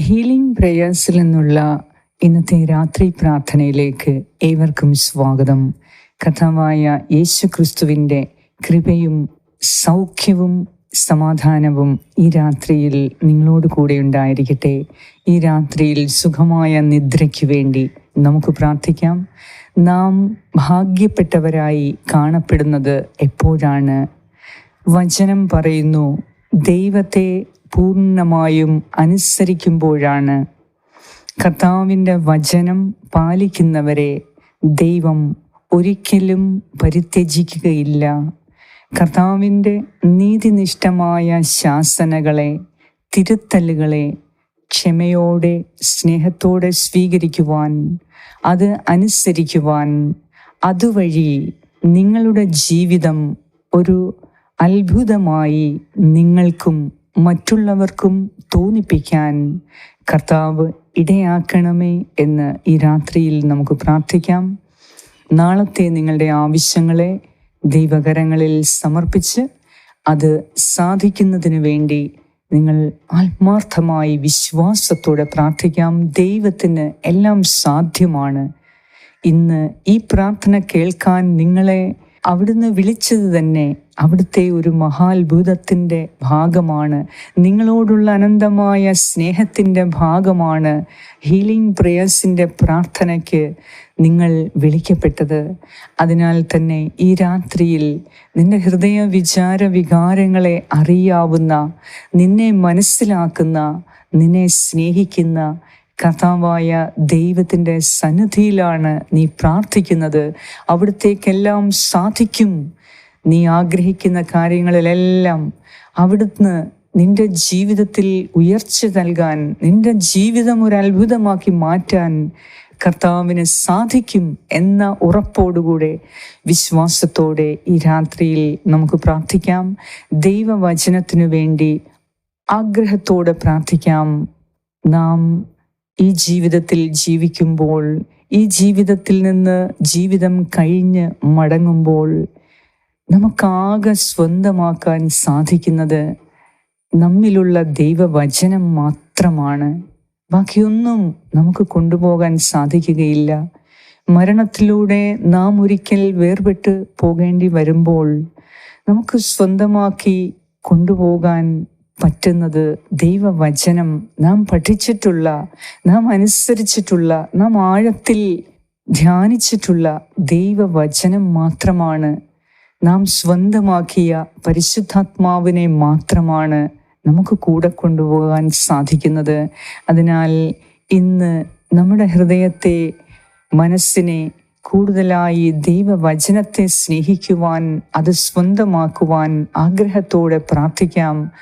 Healing പ്രേയേഴ്സിൽ നിന്നുള്ള ഇന്നത്തെ രാത്രി പ്രാർത്ഥനയിലേക്ക് ഏവർക്കും സ്വാഗതം. കഥാവായ യേശു ക്രിസ്തുവിന്റെ കൃപയും സൗഖ്യവും സമാധാനവും ഈ രാത്രിയിൽ നിങ്ങളോട് കൂടെ ഉണ്ടായിരിക്കട്ടെ. ഈ രാത്രിയിൽ സുഖമായ നിദ്രയ്ക്ക് വേണ്ടി നമുക്ക് പ്രാർത്ഥിക്കാം. നാം ഭാഗ്യപ്പെട്ടവരായി കാണപ്പെടുന്നത് എപ്പോഴാണ്? വചനം പറയുന്നു ദൈവത്തെ പൂർണമായും അനുസരിക്കുമ്പോഴാണ് കർത്താവിന്റെ വചനം പാലിക്കുന്നവരെ ദൈവം ഒരിക്കലും പരിത്യജിക്കുകയില്ല. കർത്താവിന്റെ നീതിനിഷ്ഠമായ ശാസനകളെ തിരുത്തലുകളെ ക്ഷമയോടെ സ്നേഹത്തോടെ സ്വീകരിക്കുവാൻ അത് അനുസരിക്കുവാൻ അതുവഴി നിങ്ങളുടെ ജീവിതം ഒരു അത്ഭുതമായി നിങ്ങൾക്കും മറ്റുള്ളവർക്കും തോന്നിപ്പിക്കാൻ കർത്താവ് ഇടയാക്കണമേ എന്ന് ഈ രാത്രിയിൽ നമുക്ക് പ്രാർത്ഥിക്കാം. നാളത്തെ നിങ്ങളുടെ ആവശ്യങ്ങളെ ദൈവകരങ്ങളിൽ സമർപ്പിച്ച് അത് സാധിക്കുന്നതിന് വേണ്ടി നിങ്ങൾ ആത്മാർത്ഥമായി വിശ്വാസത്തോടെ പ്രാർത്ഥിക്കാം. ദൈവത്തിന് എല്ലാം സാധ്യമാണ്. ഇന്ന് ഈ പ്രാർത്ഥന കേൾക്കാൻ നിങ്ങളെ അവിടുന്ന് വിളിച്ചത് തന്നെ അവിടുത്തെ ഒരു മഹാത്ഭുതത്തിന്റെ ഭാഗമാണ്. നിങ്ങളോടുള്ള അനന്തമായ സ്നേഹത്തിന്റെ ഭാഗമാണ് ഹീലിംഗ് പ്രേയേഴ്സിന്റെ പ്രാർത്ഥനയ്ക്ക് നിങ്ങൾ വിളിക്കപ്പെട്ടത്. അതിനാൽ തന്നെ ഈ രാത്രിയിൽ നിന്റെ ഹൃദയ വിചാര വികാരങ്ങളെ അറിയാവുന്ന നിന്നെ മനസ്സിലാക്കുന്ന നിന്നെ സ്നേഹിക്കുന്ന കഥാവായ ദൈവത്തിന്റെ സന്നിധിയിലാണ് നീ പ്രാർത്ഥിക്കുന്നത്. അവിടത്തേക്കെല്ലാം സാധിക്കും. നീ ആഗ്രഹിക്കുന്ന കാര്യങ്ങളിലെല്ലാം അവിടുന്ന് നിന്റെ ജീവിതത്തിൽ ഉയർച്ച നൽകാൻ നിന്റെ ജീവിതം ഒരു അത്ഭുതമാക്കി മാറ്റാൻ കർത്താവിന് സാധിക്കും എന്ന ഉറപ്പോടുകൂടെ വിശ്വാസത്തോടെ ഈ രാത്രിയിൽ നമുക്ക് പ്രാർത്ഥിക്കാം. ദൈവവചനത്തിനു വേണ്ടി ആഗ്രഹത്തോടെ പ്രാർത്ഥിക്കാം. നാം ഈ ജീവിതത്തിൽ ജീവിക്കുമ്പോൾ ഈ ജീവിതത്തിൽ നിന്ന് ജീവിതം കഴിഞ്ഞ് മടങ്ങുമ്പോൾ നമുക്കാകെ സ്വന്തമാക്കാൻ സാധിക്കുന്നത് നമ്മിലുള്ള ദൈവവചനം മാത്രമാണ്. ബാക്കിയൊന്നും നമുക്ക് കൊണ്ടുപോകാൻ സാധിക്കുകയില്ല. മരണത്തിലൂടെ നാം ഒരിക്കൽ വേർപെട്ട് പോകേണ്ടി വരുമ്പോൾ നമുക്ക് സ്വന്തമാക്കി കൊണ്ടുപോകാൻ പറ്റുന്നത് ദൈവവചനം നാം പഠിച്ചിട്ടുള്ള നാം അനുസരിച്ചിട്ടുള്ള നാം ആഴത്തിൽ ധ്യാനിച്ചിട്ടുള്ള ദൈവവചനം മാത്രമാണ്. നാം സ്വന്തമാക്കിയ പരിശുദ്ധാത്മാവിനെ മാത്രമാണ് നമുക്ക് കൂടെ കൊണ്ടുപോകാൻ സാധിക്കുന്നത്. അതിനാൽ ഇന്ന് നമ്മുടെ ഹൃദയത്തെ മനസ്സിനെ കൂടുതലായി ദൈവവചനത്തെ സ്നേഹിക്കുവാൻ അത് സ്വന്തമാക്കുവാൻ ആഗ്രഹത്തോടെ പ്രാർത്ഥിക്കാം.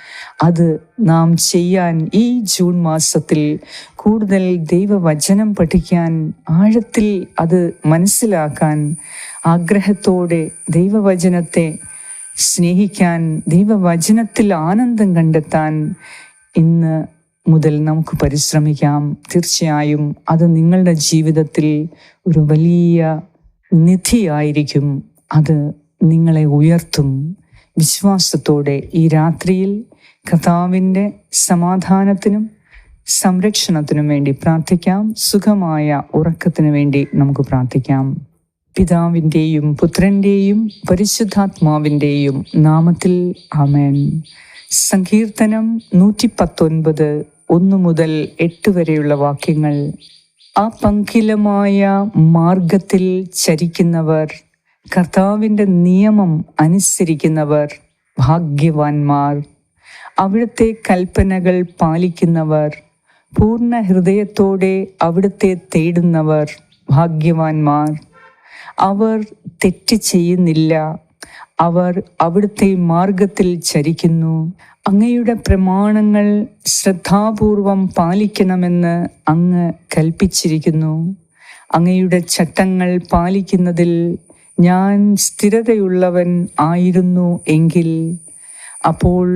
അത് നാം ചെയ്യാൻ ഈ ജൂൺ മാസത്തിൽ കൂടുതൽ ദൈവവചനം പഠിക്കാൻ ആഴത്തിൽ അത് മനസ്സിലാക്കാൻ ആഗ്രഹത്തോടെ ദൈവവചനത്തെ സ്നേഹിക്കാൻ ദൈവവചനത്തിൽ ആനന്ദം കണ്ടെത്താൻ ഇന്ന് മുതൽ നമുക്ക് പരിശ്രമിക്കാം. തീർച്ചയായും അത് നിങ്ങളുടെ ജീവിതത്തിൽ ഒരു വലിയ നിധിയായിരിക്കും. അത് നിങ്ങളെ ഉയർത്തും. വിശ്വാസത്തോടെ ഈ രാത്രിയിൽ കഥാവിന്റെ സമാധാനത്തിനും സംരക്ഷണത്തിനും വേണ്ടി പ്രാർത്ഥിക്കാം. സുഖമായ ഉറക്കത്തിനു വേണ്ടി നമുക്ക് പ്രാർത്ഥിക്കാം. പിതാവിന്റെയും പുത്രന്റെയും പരിശുദ്ധാത്മാവിന്റെയും നാമത്തിൽ ആമേൻ. സങ്കീർത്തനം നൂറ്റി പത്തൊൻപത് ഒന്ന് മുതൽ എട്ട് വരെയുള്ള വാക്യങ്ങൾ. ആ പങ്കിലമായ മാർഗത്തിൽ ചരിക്കുന്നവർ കർത്താവിന്റെ നിയമം അനുസരിക്കുന്നവർ ഭാഗ്യവാന്മാർ അവിടുത്തെ കൽപ്പനകൾ പാലിക്കുന്നവർ പൂർണ ഹൃദയത്തോടെ അവിടുത്തെ തേടുന്നവർ ഭാഗ്യവാന്മാർ. അവർ തെറ്റ് ചെയ്യുന്നില്ല അവർ അവിടുത്തെ മാർഗത്തിൽ ചരിക്കുന്നു. അങ്ങയുടെ പ്രമാണങ്ങൾ ശ്രദ്ധാപൂർവം പാലിക്കണമെന്ന് അങ്ങ് കൽപ്പിച്ചിരിക്കുന്നു. അങ്ങയുടെ ചട്ടങ്ങൾ പാലിക്കുന്നതിൽ ഞാൻ സ്ഥിരതയുള്ളവൻ ആയിരുന്നു എങ്കിൽ അപ്പോൾ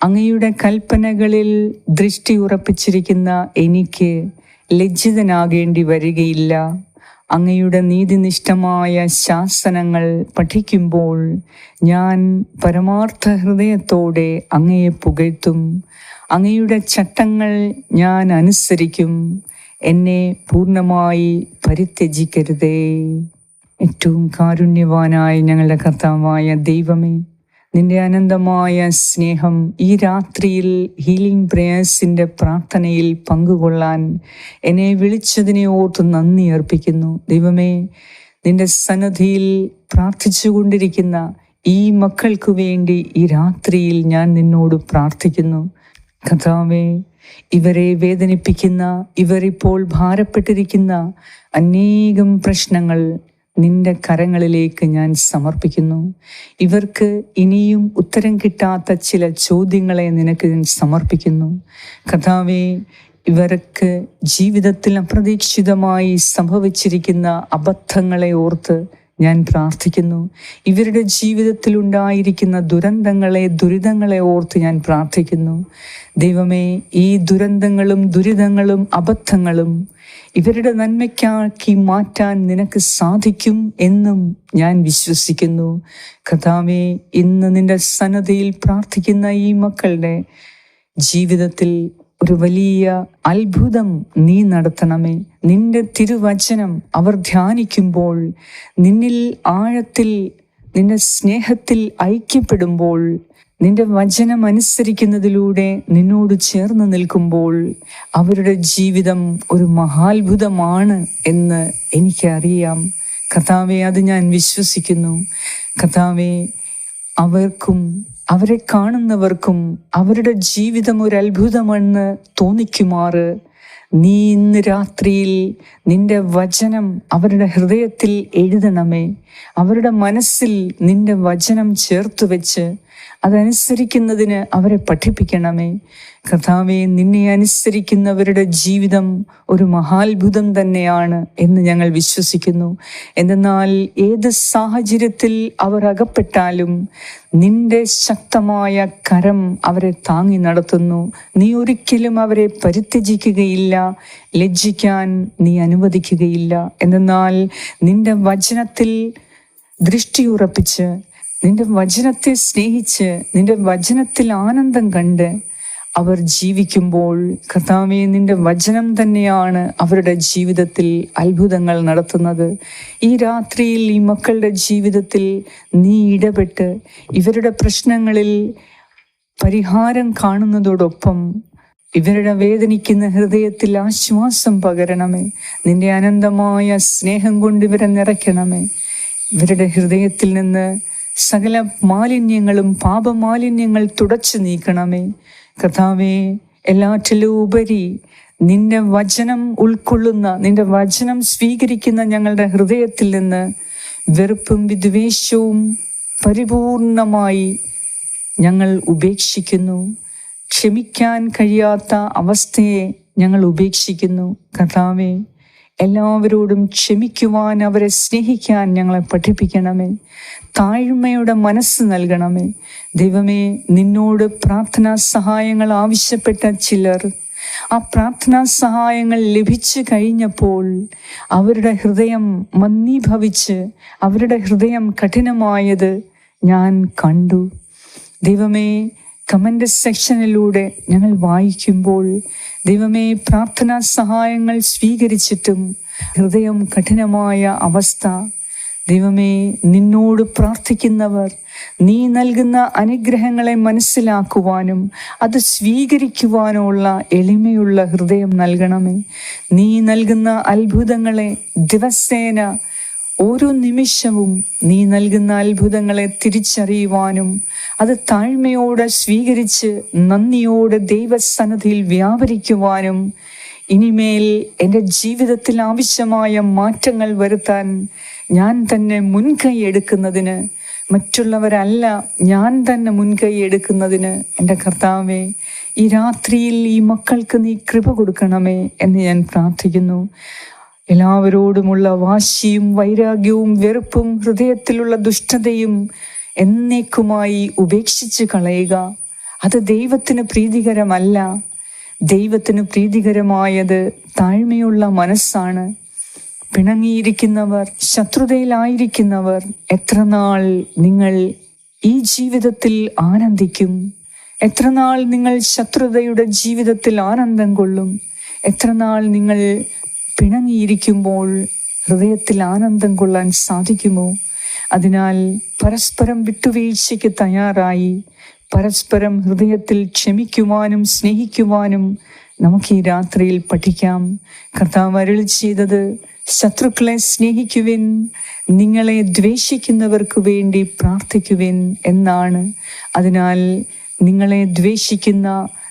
അങ്ങയുടെ കൽപ്പനകളിൽ ദൃഷ്ടി ഉറപ്പിച്ചിരിക്കുന്ന എനിക്ക് ലജ്ജിതനാകേണ്ടി വരികയില്ല. അങ്ങയുടെ നീതിനിഷ്ഠമായ ശാസനങ്ങൾ പഠിക്കുമ്പോൾ ഞാൻ പരമാർത്ഥ ഹൃദയത്തോടെ അങ്ങയെ പുകഴ്ത്തും. അങ്ങയുടെ ചട്ടങ്ങൾ ഞാൻ അനുസരിക്കും. എന്നെ പൂർണമായി പരിത്യജിക്കരുതേ. ഏറ്റവും കാരുണ്യവാനായ ഞങ്ങളുടെ കർത്താവായ ദൈവമേ നിന്റെ അനന്തമായ സ്നേഹം ഈ രാത്രിയിൽ ഹീലിംഗ് പ്രേയേഴ്സിന്റെ പ്രാർത്ഥനയിൽ പങ്കുകൊള്ളാൻ എന്നെ വിളിച്ചതിനെ ഓർത്ത് നന്ദി അർപ്പിക്കുന്നു. ദൈവമേ നിന്റെ സന്നദ്ധിയിൽ പ്രാർത്ഥിച്ചുകൊണ്ടിരിക്കുന്ന ഈ മക്കൾക്ക് വേണ്ടി ഈ രാത്രിയിൽ ഞാൻ നിന്നോട് പ്രാർത്ഥിക്കുന്നു. കഥാവേ ഇവരെ വേദനിപ്പിക്കുന്ന ഇവരിപ്പോൾ ഭാരപ്പെട്ടിരിക്കുന്ന അനേകം പ്രശ്നങ്ങൾ നിന്റെ കരങ്ങളിലേക്ക് ഞാൻ സമർപ്പിക്കുന്നു. ഇവർക്ക് ഇനിയും ഉത്തരം കിട്ടാത്ത ചില ചോദ്യങ്ങളെ നിനക്ക് ഞാൻ സമർപ്പിക്കുന്നു. കഥാവേ ഇവർക്ക് ജീവിതത്തിൽ അപ്രതീക്ഷിതമായി സംഭവിച്ചിരിക്കുന്ന അബദ്ധങ്ങളെ ഓർത്ത് ഞാൻ പ്രാർത്ഥിക്കുന്നു. ഇവരുടെ ജീവിതത്തിൽ ഉണ്ടായിരിക്കുന്ന ദുരന്തങ്ങളെ ദുരിതങ്ങളെ ഓർത്ത് ഞാൻ പ്രാർത്ഥിക്കുന്നു. ദൈവമേ ഈ ദുരന്തങ്ങളും ദുരിതങ്ങളും അബദ്ധങ്ങളും ഇവരുടെ നന്മയ്ക്കാക്കി മാറ്റാൻ നിനക്ക് സാധിക്കും എന്നും ഞാൻ വിശ്വസിക്കുന്നു. കഥാവേ ഇന്ന് നിന്റെ സന്നദ്ധയിൽ പ്രാർത്ഥിക്കുന്ന ഈ മക്കളുടെ ജീവിതത്തിൽ ഒരു വലിയ അത്ഭുതം നീ നടത്തണമേ. നിന്റെ തിരുവചനം അവർ ധ്യാനിക്കുമ്പോൾ നിന്നിൽ ആഴത്തിൽ നിന്റെ സ്നേഹത്തിൽ ഐക്യപ്പെടുമ്പോൾ നിന്റെ വചനം അനുസരിക്കുന്നതിലൂടെ നിന്നോട് ചേർന്ന് നിൽക്കുമ്പോൾ അവരുടെ ജീവിതം ഒരു മഹാത്ഭുതമാണ് എന്ന് എനിക്കറിയാം. കഥാവെ അത് ഞാൻ വിശ്വസിക്കുന്നു. കഥാവെ അവർക്കും അവരെ കാണുന്നവർക്കും അവരുടെ ജീവിതം ഒരു അത്ഭുതമെന്ന് തോന്നിക്കുമാറ്. നീ ഇന്ന് രാത്രിയിൽ നിന്റെ വചനം അവരുടെ ഹൃദയത്തിൽ എഴുതണമേ. അവരുടെ മനസ്സിൽ നിന്റെ വചനം ചേർത്ത് വെച്ച് അതനുസരിക്കുന്നതിന് അവരെ പഠിപ്പിക്കണമേ. കർത്താവെ നിന്നെ അനുസരിക്കുന്നവരുടെ ജീവിതം ഒരു മഹാത്ഭുതം തന്നെയാണ് എന്ന് ഞങ്ങൾ വിശ്വസിക്കുന്നു. എന്നാൽ ഏത് സാഹചര്യത്തിൽ അവർ അകപ്പെട്ടാലും നിന്റെ ശക്തമായ കരം അവരെ താങ്ങി നടത്തുന്നു. നീ ഒരിക്കലും അവരെ പരിത്യജിക്കുകയില്ല ലജ്ജിക്കാൻ നീ അനുവദിക്കുകയില്ല. എന്നാൽ നിന്റെ വചനത്തിൽ ദൃഷ്ടിയുറപ്പിച്ച് നിന്റെ വചനത്തെ സ്നേഹിച്ച് നിന്റെ വചനത്തിൽ ആനന്ദം കണ്ട് അവർ ജീവിക്കുമ്പോൾ കർത്താവെ നിന്റെ വചനം തന്നെയാണ് അവരുടെ ജീവിതത്തിൽ അത്ഭുതങ്ങൾ നടത്തുന്നത്. ഈ രാത്രിയിൽ ഈ മക്കളുടെ ജീവിതത്തിൽ നീ ഇടപെട്ട് ഇവരുടെ പ്രശ്നങ്ങളിൽ പരിഹാരം കാണുന്നതോടൊപ്പം ഇവരുടെ വേദനിക്കുന്ന ഹൃദയത്തിൽ ആശ്വാസം പകരണമേ. നിന്റെ അനന്തമായ സ്നേഹം കൊണ്ട് ഇവരെ നിറയ്ക്കണമേ. ഇവരുടെ ഹൃദയത്തിൽ നിന്ന് സകല മാലിന്യങ്ങളും പാപമാലിന്യങ്ങൾ തുടച്ചു നീക്കണമേ. കഥാവേ എല്ലാറ്റിലും ഉപരി നിന്റെ വചനം ഉൾക്കൊള്ളുന്ന നിന്റെ വചനം സ്വീകരിക്കുന്ന ഞങ്ങളുടെ ഹൃദയത്തിൽ നിന്ന് വെറുപ്പും വിദ്വേഷവും പരിപൂർണമായി ഞങ്ങൾ ഉപേക്ഷിക്കുന്നു. ക്ഷമിക്കാൻ കഴിയാത്ത അവസ്ഥയെ ഞങ്ങൾ ഉപേക്ഷിക്കുന്നു. കഥാവേ എല്ലാവരോടും ക്ഷമിക്കുവാൻ അവരെ സ്നേഹിക്കാൻ ഞങ്ങളെ പഠിപ്പിക്കണമേ. താഴ്മയുടെ മനസ്സ് നൽകണമേ. ദൈവമേ നിന്നോട് പ്രാർത്ഥനാ സഹായങ്ങൾ ആവശ്യപ്പെട്ട ചിലർ ആ പ്രാർത്ഥനാ സഹായങ്ങൾ ലഭിച്ചു കഴിഞ്ഞപ്പോൾ അവരുടെ ഹൃദയം മന്ദീഭവിച്ച് അവരുടെ ഹൃദയം കഠിനമായത് ഞാൻ കണ്ടു. ദൈവമേ കമന്റ് സെക്ഷനിലൂടെ ഞങ്ങൾ വായിക്കുമ്പോൾ ദൈവമേ പ്രാർത്ഥനാ സഹായങ്ങൾ സ്വീകരിച്ചിട്ടും ഹൃദയം കഠിനമായ അവസ്ഥ. ദൈവമേ നിന്നോട് പ്രാർത്ഥിക്കുന്നവർ നീ നൽകുന്ന അനുഗ്രഹങ്ങളെ മനസ്സിലാക്കുവാനും അത് സ്വീകരിക്കുവാനുമുള്ള എളിമയുള്ള ഹൃദയം നൽകണമേ. നീ നൽകുന്ന അത്ഭുതങ്ങളെ ദിവസേന ഓരോ നിമിഷവും നീ നൽകുന്ന അത്ഭുതങ്ങളെ തിരിച്ചറിയുവാനും അത് താഴ്മയോടെ സ്വീകരിച്ച് നന്ദിയോടെ ദൈവസന്നധിയിൽ വ്യാപരിക്കുവാനും ഇനിമേൽ എന്റെ ജീവിതത്തിൽ ആവശ്യമായ മാറ്റങ്ങൾ വരുത്താൻ ഞാൻ തന്നെ മുൻകൈ എടുക്കുന്നതിന് മറ്റുള്ളവരല്ല ഞാൻ തന്നെ മുൻകൈ എടുക്കുന്നതിന് എന്റെ കർത്താവെ ഈ രാത്രിയിൽ ഈ മക്കൾക്ക് നീ കൃപ കൊടുക്കണമേ എന്ന് ഞാൻ പ്രാർത്ഥിക്കുന്നു. എല്ലാവരോടുമുള്ള വാശിയും വൈരാഗ്യവും വെറുപ്പും ഹൃദയത്തിലുള്ള ദുഷ്ടതയും എന്നേക്കുമായി ഉപേക്ഷിച്ച് കളയുക. അത് ദൈവത്തിന് പ്രീതികരമല്ല. ദൈവത്തിന് പ്രീതികരമായത് താഴ്മയുള്ള മനസ്സാണ്. പിണങ്ങിയിരിക്കുന്നവർ ശത്രുതയിലായിരിക്കുന്നവർ എത്ര നാൾ നിങ്ങൾ ഈ ജീവിതത്തിൽ ആനന്ദിക്കും? എത്രനാൾ നിങ്ങൾ ശത്രുതയുടെ ജീവിതത്തിൽ ആനന്ദം കൊള്ളും? എത്രനാൾ നിങ്ങൾ പിണങ്ങിയിരിക്കുമ്പോൾ ഹൃദയത്തിൽ ആനന്ദം കൊള്ളാൻ സാധിക്കുമോ? അതിനാൽ പരസ്പരം വിട്ടുവീഴ്ചയ്ക്ക് തയ്യാറായി പരസ്പരം ഹൃദയത്തിൽ ക്ഷമിക്കുവാനും സ്നേഹിക്കുവാനും നമുക്ക് ഈ രാത്രിയിൽ പഠിക്കാം. കർത്താവ് അരുൾ ചെയ്തത് ശത്രുക്കളെ സ്നേഹിക്കുവിൻ നിങ്ങളെ ദ്വേഷിക്കുന്നവർക്ക് വേണ്ടി പ്രാർത്ഥിക്കുവിൻ എന്നാണ്. അതിനാൽ നിങ്ങളെ ദ്വേഷിക്കുന്ന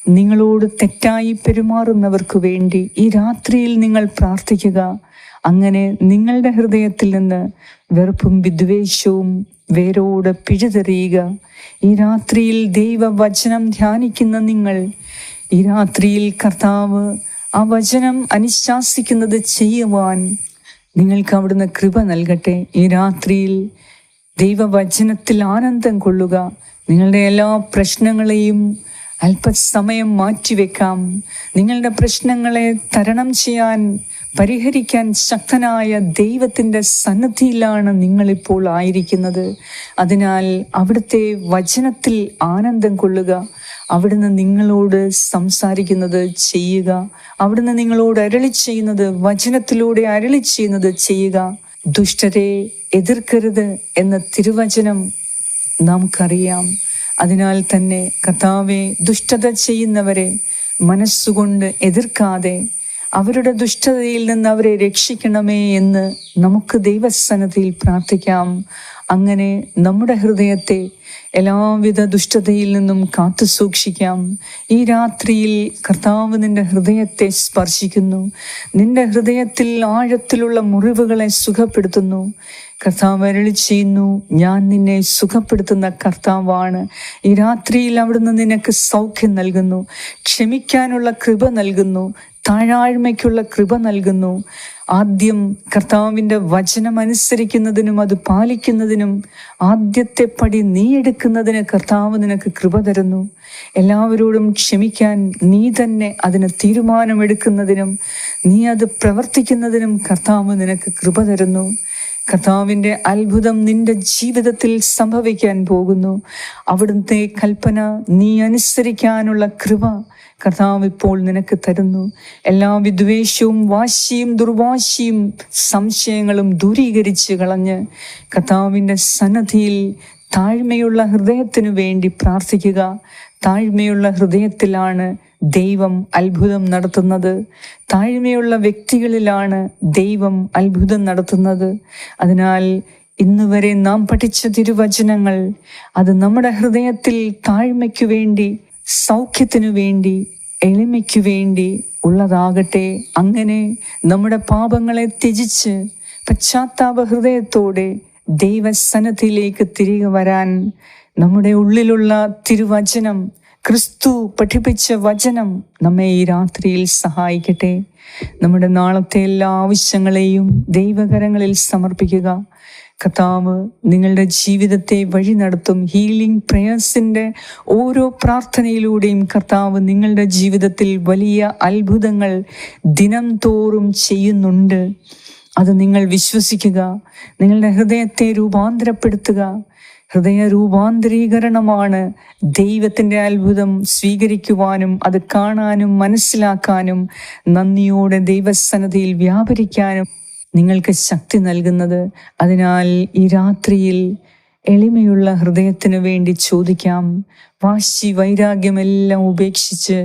നിങ്ങളോട് തെറ്റായി പെരുമാറുന്നവർക്ക് വേണ്ടി ഈ രാത്രിയിൽ നിങ്ങൾ പ്രാർത്ഥിക്കുക. അങ്ങനെ നിങ്ങളുടെ ഹൃദയത്തിൽ നിന്ന് വെറുപ്പും വിദ്വേഷവും വേരോട് പിഴുതെറിയുക. ഈ രാത്രിയിൽ ദൈവവചനം ധ്യാനിക്കുന്ന നിങ്ങൾ ഈ രാത്രിയിൽ കർത്താവ് ആ വചനം അനുശാസിക്കുന്നത് ചെയ്യുവാൻ നിങ്ങൾക്ക് അവിടുന്ന് കൃപ നൽകട്ടെ. ഈ രാത്രിയിൽ ദൈവവചനത്തിൽ ആനന്ദം കൊള്ളുക. നിങ്ങളുടെ എല്ലാ പ്രശ്നങ്ങളെയും അല്പസമയം മാറ്റിവെക്കാം. നിങ്ങളുടെ പ്രശ്നങ്ങളെ തരണം ചെയ്യാൻ പരിഹരിക്കാൻ ശക്തനായ ദൈവത്തിന്റെ സന്നദ്ധിയിലാണ് നിങ്ങളിപ്പോൾ ആയിരിക്കുന്നത്. അതിനാൽ അവിടുത്തെ വചനത്തിൽ ആനന്ദം കൊള്ളുക. അവിടുന്ന് നിങ്ങളോട് സംസാരിക്കുന്നത് ചെയ്യുക. അവിടുന്ന് നിങ്ങളോട് അരളി ചെയ്യുന്നത് വചനത്തിലൂടെ അരളി ചെയ്യുന്നത് ചെയ്യുക. ദുഷ്ടരെ എതിർക്കരുത് എന്ന തിരുവചനം നാം നമുക്കറിയാം. അതിനാൽ തന്നെ കർത്താവെ ദുഷ്ടത ചെയ്യുന്നവരെ മനസ്സുകൊണ്ട് എതിർക്കാതെ അവരുടെ ദുഷ്ടതയിൽ നിന്ന് അവരെ രക്ഷിക്കണമേ എന്ന് നമുക്ക് ദൈവസ്ഥാനത്തിൽ പ്രാർത്ഥിക്കാം. അങ്ങനെ നമ്മുടെ ഹൃദയത്തെ എല്ലാവിധ ദുഷ്ടതയിൽ നിന്നും കാത്തു സൂക്ഷിക്കാം. ഈ രാത്രിയിൽ കർത്താവ് നിന്റെ ഹൃദയത്തെ സ്പർശിക്കുന്നു. നിന്റെ ഹൃദയത്തിൽ ആഴത്തിലുള്ള മുറിവുകളെ സുഖപ്പെടുത്തുന്നു. കർത്താവ് വരളി ചെയ്യുന്നു. ഞാൻ നിന്നെ സുഖപ്പെടുത്തുന്ന കർത്താവാണ്. ഈ രാത്രിയിൽ അവിടുന്ന് നിനക്ക് സൗഖ്യം നൽകുന്നു. ക്ഷമിക്കാനുള്ള കൃപ നൽകുന്നു. താഴാഴ്മയ്ക്കുള്ള കൃപ നൽകുന്നു. ആദ്യം കർത്താവിന്റെ വചനം അനുസരിക്കുന്നതിനും അത് പാലിക്കുന്നതിനും ആദ്യത്തെ പടി നീ എടുക്കുന്നതിന് കർത്താവ് നിനക്ക് കൃപ തരുന്നു. എല്ലാവരോടും ക്ഷമിക്കാൻ നീ തന്നെ അതിന് തീരുമാനമെടുക്കുന്നതിനും നീ അത് പ്രവർത്തിക്കുന്നതിനും കർത്താവ് നിനക്ക് കൃപ തരുന്നു. കർത്താവിന്റെ അത്ഭുതം നിന്റെ ജീവിതത്തിൽ സംഭവിക്കാൻ പോകുന്നു. അവിടുത്തെ കൽപ്പന നീ അനുസരിക്കാനുള്ള കൃപ കർത്താവ് ഇപ്പോൾ നിനക്ക് തരുന്നു. എല്ലാ വിദ്വേഷവും വാശിയും ദുർവാശിയും സംശയങ്ങളും ദൂരീകരിച്ച് കളഞ്ഞ് കർത്താവിന്റെ സന്നദ്ധിയിൽ താഴ്മയുള്ള ഹൃദയത്തിനു വേണ്ടി പ്രാർത്ഥിക്കുക. താഴ്മയുള്ള ഹൃദയത്തിലാണ് ദൈവം അത്ഭുതം നടത്തുന്നത്. താഴ്മയുള്ള വ്യക്തികളിലാണ് ദൈവം അത്ഭുതം നടത്തുന്നത്. അതിനാൽ ഇന്ന് വരെ നാം പഠിച്ച തിരുവചനങ്ങൾ അത് നമ്മുടെ ഹൃദയത്തിൽ താഴ്മയ്ക്കു വേണ്ടി സൗഖ്യത്തിനു വേണ്ടി എളിമയ്ക്കു വേണ്ടി ഉള്ളതാകട്ടെ. അങ്ങനെ നമ്മുടെ പാപങ്ങളെ ത്യജിച്ച് പശ്ചാത്താപ ഹൃദയത്തോടെ ദൈവസനത്തിലേക്ക് തിരികെ വരാൻ നമ്മുടെ ഉള്ളിലുള്ള തിരുവചനം ക്രിസ്തു പഠിപ്പിച്ച വചനം നമ്മെ ഈ രാത്രിയിൽ സഹായിക്കട്ടെ. നമ്മുടെ നാളത്തെ എല്ലാ ആവശ്യങ്ങളെയും ദൈവകരങ്ങളിൽ സമർപ്പിക്കുക. കർത്താവ് നിങ്ങളുടെ ജീവിതത്തെ വഴി നടത്തും ഹീലിംഗ് പ്രേയേഴ്സിന്റെ ഓരോ പ്രാർത്ഥനയിലൂടെയും കർത്താവ് നിങ്ങളുടെ ജീവിതത്തിൽ വലിയ അത്ഭുതങ്ങൾ ദിനം തോറും ചെയ്യുന്നുണ്ട്. അത് നിങ്ങൾ വിശ്വസിക്കുക നിങ്ങളുടെ ഹൃദയത്തെ രൂപാന്തരപ്പെടുത്തുക ഹൃദയ രൂപാന്തരീകരണമാണ് ദൈവത്തിന്റെ അത്ഭുതം സ്വീകരിക്കുവാനും അത് കാണാനും മനസ്സിലാക്കാനും നന്ദിയോടെ ദൈവസന്നതിയിൽ വ്യാപരിക്കാനും നിങ്ങൾക്ക് ശക്തി നൽകുന്നത്. അതിനാൽ ഈ രാത്രിയിൽ എളിമയുള്ള ഹൃദയത്തിനു വേണ്ടി ചോദിക്കാം. വാശി വൈരാഗ്യമെല്ലാം ഉപേക്ഷിച്ച്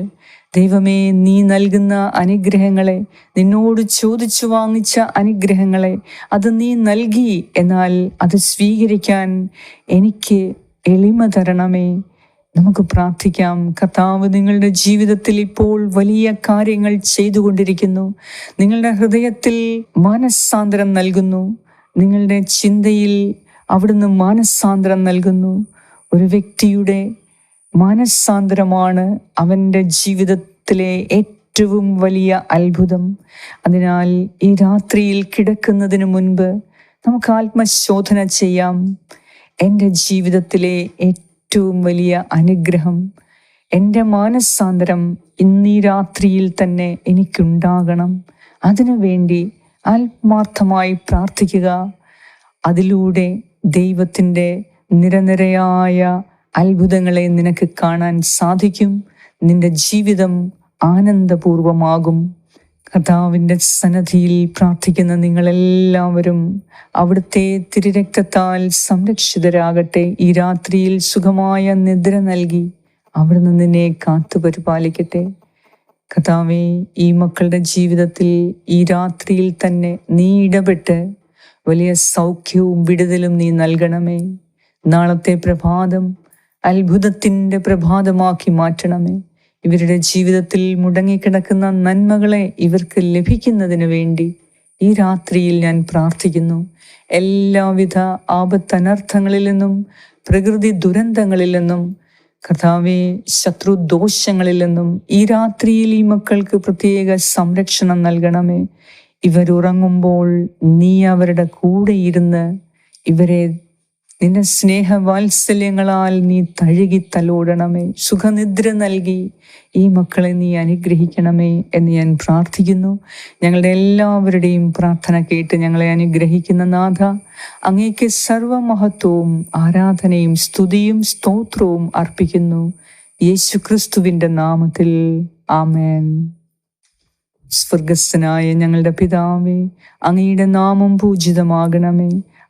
ദൈവമേ നീ നൽകുന്ന അനുഗ്രഹങ്ങളെ നിന്നോട് ചോദിച്ചു വാങ്ങിച്ച അനുഗ്രഹങ്ങളെ അത് നീ നൽകി എന്നാൽ അത് സ്വീകരിക്കാൻ എനിക്ക് എളിമ തരണമേ. നമുക്ക് പ്രാർത്ഥിക്കാം. കർത്താവ് നിങ്ങളുടെ ജീവിതത്തിൽ ഇപ്പോൾ വലിയ കാര്യങ്ങൾ ചെയ്തുകൊണ്ടിരിക്കുന്നു. നിങ്ങളുടെ ഹൃദയത്തിൽ മാനസാന്തരം നൽകുന്നു. നിങ്ങളുടെ ചിന്തയിൽ അവിടുന്ന് മാനസാന്തരം നൽകുന്നു. ഒരു വ്യക്തിയുടെ മാനസാന്തരമാണ് അവന്റെ ജീവിതത്തിലെ ഏറ്റവും വലിയ അത്ഭുതം. അതിനാൽ ഈ രാത്രിയിൽ കിടക്കുന്നതിന് മുൻപ് നമുക്ക് ആത്മശോധന ചെയ്യാം. എന്റെ ജീവിതത്തിലെ ഏറ്റവും വലിയ അനുഗ്രഹം എന്റെ മാനസാന്തരം ഇന്നീ രാത്രിയിൽ തന്നെ എനിക്കുണ്ടാകണം. അതിനുവേണ്ടി ആത്മാർത്ഥമായി പ്രാർത്ഥിക്കുക. അതിലൂടെ ദൈവത്തിന്റെ നിരനിരയായ അത്ഭുതങ്ങളെ നിനക്ക് കാണാൻ സാധിക്കും. നിന്റെ ജീവിതം ആനന്ദപൂർവമാകും. കർത്താവിന്റെ സന്നദ്ധിയിൽ പ്രാർത്ഥിക്കുന്ന നിങ്ങളെല്ലാവരും അവിടുത്തെ തിരുരക്തത്താൽ സംരക്ഷിതരാകട്ടെ. ഈ രാത്രിയിൽ സുഖമായ നിദ്ര നൽകി അവിടുന്ന് നിന്നെ കാത്തു പരിപാലിക്കട്ടെ. കഥാവെ ഈ മക്കളുടെ ജീവിതത്തിൽ ഈ രാത്രിയിൽ തന്നെ നീ ഇടപെട്ട് വലിയ സൗഖ്യവും വിടുതലും നീ നൽകണമേ. നാളത്തെ പ്രഭാതം അത്ഭുതത്തിന്റെ പ്രഭാതമാക്കി മാറ്റണമേ. ഇവരുടെ ജീവിതത്തിൽ മുടങ്ങിക്കിടക്കുന്ന നന്മകളെ ഇവർക്ക് ലഭിക്കുന്നതിന് വേണ്ടി ഈ രാത്രിയിൽ ഞാൻ പ്രാർത്ഥിക്കുന്നു. എല്ലാവിധ ആപത്തനർത്ഥങ്ങളിൽ നിന്നും പ്രകൃതി ദുരന്തങ്ങളിൽ നിന്നും ശത്രു ദോഷങ്ങളിൽ നിന്നും ഈ രാത്രിയിൽ ഈ മക്കൾക്ക് പ്രത്യേക സംരക്ഷണം നൽകണമേ. ഇവരുറങ്ങുമ്പോൾ നീ അവരുടെ കൂടെ ഇരുന്ന് ഇവരെ നിന്റെ സ്നേഹവാത്സല്യങ്ങളാൽ നീ തഴുകി തലോടണമേ. സുഖനിദ്ര നൽകി ഈ മക്കളെ നീ അനുഗ്രഹിക്കണമേ എന്ന് ഞാൻ പ്രാർത്ഥിക്കുന്നു. ഞങ്ങളുടെ എല്ലാവരുടെയും പ്രാർത്ഥന കേട്ട് ഞങ്ങളെ അനുഗ്രഹിക്കുന്ന നാഥ അങ്ങേക്ക് സർവമഹത്വവും ആരാധനയും സ്തുതിയും സ്തോത്രവും അർപ്പിക്കുന്നു. യേശു ക്രിസ്തുവിന്റെ നാമത്തിൽ ആമേൻ. സ്വർഗസ്സനായ ഞങ്ങളുടെ പിതാവേ അങ്ങയുടെ നാമം പൂജിതമാകണമേ.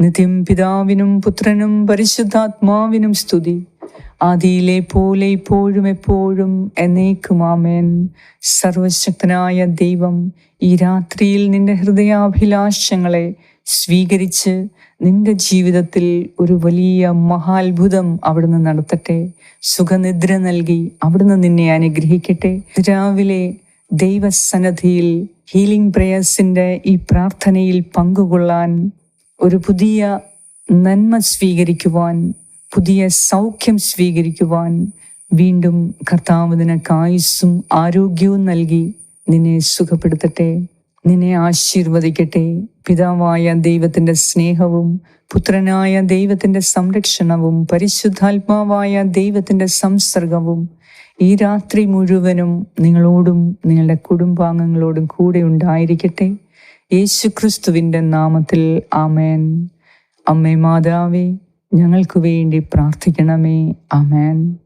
നിത്യം പിതാവിനും പുത്രനും പരിശുദ്ധാത്മാവിനും സ്തുതി. ആദിയിലെ പോലെ ഇപ്പോഴും എപ്പോഴും എന്നേക്കും ആമേൻ. സർവശക്തനായ ദൈവം ഈ രാത്രിയിൽ നിന്റെ ഹൃദയാഭിലാഷങ്ങളെ സ്വീകരിച്ച് നിന്റെ ജീവിതത്തിൽ ഒരു വലിയ മഹാത്ഭുതം അവിടുന്ന് നടത്തട്ടെ. സുഖനിദ്ര നൽകി അവിടുന്ന് നിന്നെ അനുഗ്രഹിക്കട്ടെ. രാവിലെ ദൈവസന്നദ്ധിയിൽ ഹീലിംഗ് പ്രേയേഴ്സിന്റെ ഈ പ്രാർത്ഥനയിൽ പങ്കുകൊള്ളാൻ ഒരു പുതിയ നന്മ സ്വീകരിക്കുവാൻ പുതിയ സൗഖ്യം സ്വീകരിക്കുവാൻ വീണ്ടും കർത്താവ് നിനക്ക് ആരോഗ്യവും നൽകി നിന്നെ സുഖപ്പെടുത്തട്ടെ നിന്നെ ആശീർവദിക്കട്ടെ. പിതാവായ ദൈവത്തിന്റെ സ്നേഹവും പുത്രനായ ദൈവത്തിന്റെ സംരക്ഷണവും പരിശുദ്ധാത്മാവായ ദൈവത്തിന്റെ സംസർഗവും ഈ രാത്രി മുഴുവനും നിങ്ങളോടും നിങ്ങളുടെ കുടുംബാംഗങ്ങളോടും കൂടെ ഉണ്ടായിരിക്കട്ടെ. യേശു ക്രിസ്തുവിന്റെ നാമത്തിൽ ആമേൻ. അമ്മേ മാതാവേ ഞങ്ങൾക്ക് വേണ്ടി പ്രാർത്ഥിക്കണമേ. ആമേൻ.